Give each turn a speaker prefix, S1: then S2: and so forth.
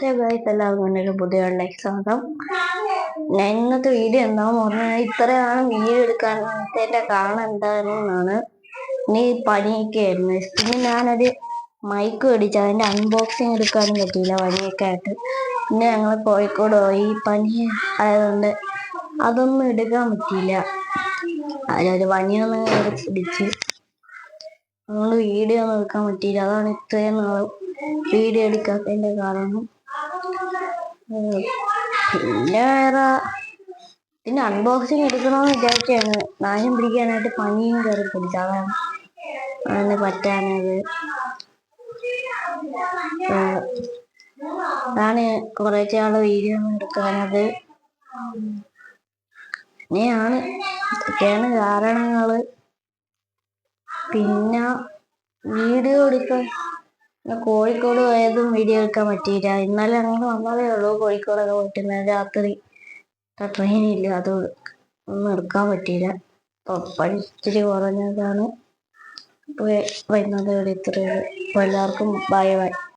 S1: Hello guys എല്ലാവർക്കും എന്റെ പുതിയ ലൈക്ക് സ്വാഗതം ഞാൻ ഇന്നത്തെ വീഡിയോ എന്താന്ന് പറഞ്ഞാൽ ഇത്രയാണ് വീഡിയോ എടുക്കാനത്തെ കാരണം എന്താണെന്നാണ്. നീ പനിയൊക്കെ ആയിരുന്നു പിന്നെ ഞാനൊരു മൈക്ക് മേടിച്ചു അതിന്റെ അൺബോക്സിങ് എടുക്കാനും പറ്റിയില്ല പനിയൊക്കെ ആയിട്ട്. പിന്നെ ഞങ്ങൾ കോഴിക്കോട് പോയി. പണി ആയതുകൊണ്ട് അതൊന്നും എടുക്കാൻ പറ്റിയില്ല. അതിലൊരു പനിയൊന്നും കയറി പിടിച്ച് നമ്മൾ വീഡിയോ ഒന്നും എടുക്കാൻ പറ്റിയില്ല. അതാണ് ഇത്രയും നാളും വീഡിയോ എടുക്കാത്തതിന്റെ കാരണം. പിന്നെ വേറെ പിന്നെ അൺബോക്സിങ് എടുക്കണമെന്ന് വിചാരിച്ചാണ് നാശം പിടിക്കാനായിട്ട് പനിയും കയറി പിടിച്ചു അതാണ് പറ്റാനത് അതാണ് കുറേ ആൾ വീഡിയോ എടുക്കാനത് ഇങ്ങനെയാണ് ഇതൊക്കെയാണ് കാരണങ്ങൾ. പിന്നെ വീഡിയോ എടുക്കാൻ കോഴിക്കോട് പോയതും വീഡിയോ എടുക്കാൻ പറ്റിയില്ല. ഇന്നലെ ഞങ്ങൾ വന്നതേ ഉള്ളൂ. കോഴിക്കോടൊക്കെ പോയിട്ട് രാത്രി ട്രെയിൻ ഇല്ല. അത് ഒന്നും എടുക്കാൻ പറ്റിയില്ല. പണി ഇച്ചിരി കുറഞ്ഞതാണ്. വൈകുന്നേരം ഇത്രയേ എല്ലാവർക്കും ബൈ ബൈ